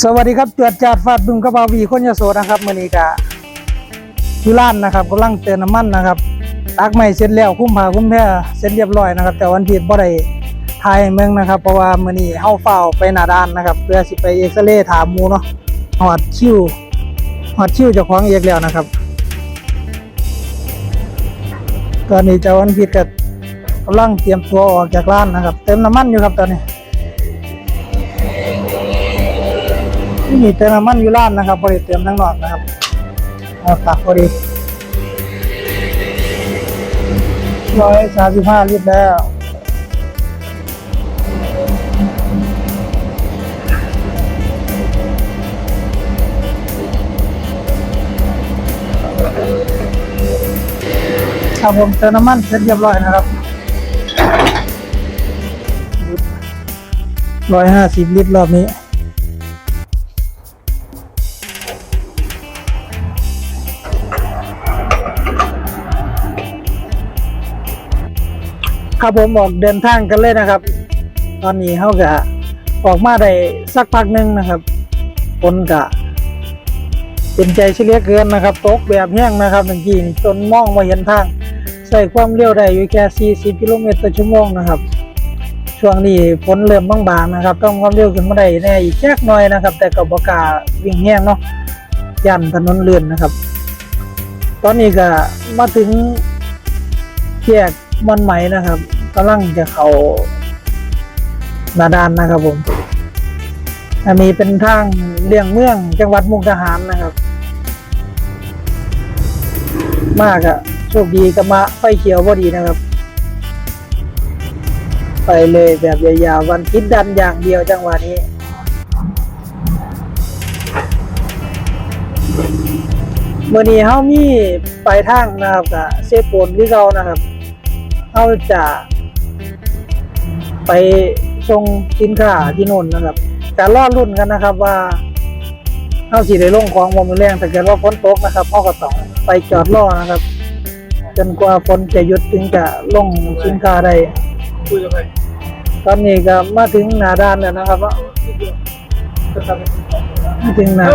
สวัสดีครับจวดจาดฟาดบึงกระบาวีคนยโสนะครับมือนี้ก็อยู่ร้านนะครับกำลังเติมน้ำมันนะครับตักไม้เสร็จแล้วคุ้มผ้าคุ้มแพรเสร็จเรียบร้อยนะครับ แต่วันผิดบ่ได้ถ่ายเมืองนะครับ เพราะว่ามือนี้เฮาเฝ้าไปหน้าด้านนะครับ เพื่อสิไปเอ็กซเรย์ถามมูเนาะฮอดคิวฮอดคิวเจ้าของเอกแล้วนะครับ ตอนนี้เจ้าวันผิดก็กำลังเตรียมตัวออกจากร้านนะครับ เติมน้ำมันอยู่ครับตอนนี้ ที่นี่เติมน้ำมันอยู่ร้านนะครับบริเติมทั้งนอกนะครับเอาตักพอดีร้อยสามสิบห้าลิตรแล้วครับผมเติมน้ำมันเสร็จเรียบร้อยนะครับร้อยห้าสิบลิตรรอบนี้ ครับผมออกเดินทางกันเลยนะครับ ตอนนี้เขากะออกมาได้สักพักหนึ่งนะครับฝนกะเป็นใจเฉลี่ยเกินนะครับตกแบบแห้งนะครับเมื่อกี้จนมองมาเห็นทาง ใส่ความเร็วได้อยู่แค่ 40 กิโลเมตรต่อชั่วโมงนะครับ ช่วงนี้ฝนเริ่มบางๆนะครับ ต้องความเร็วขึ้นมาได้แน่อีกแค่น้อยนะครับ แต่กับบกาวิ่งแห้งเนาะยันถนนเลื่อนนะครับ ตอนนี้ก็มาถึงแยก มันไหมนะครับกำลังจะเขาหนาดานนะครับผม อันนี้เป็นทางเลี่ยงเมืองจังหวัดมุกดาหารนะครับ มากอะโชคดีกับมาไฟเขียวพอดีนะครับ ไปเลยแบบยาวๆวันคิดดันอย่างเดียวจังหวะนี้เมื่อนี้เฮามีไปทางนะครับกับเซฟโปนที่เรานะครับ เฮาจะไปส่งสินค้าที่โน่นนะครับจะรอรุ่นกันนะครับว่าเฮาสิได้ลงของบ่มือแรงแต่เกิดว่าฝนตกนะครับเฮาก็ต้องไปจอดรอนะครับ จนกว่าฝนจะหยุดถึงจะลงสินค้าได้ตอนนี้ก็มาถึงหน้าด้านแล้วนะครับว่ามาถึงหน้า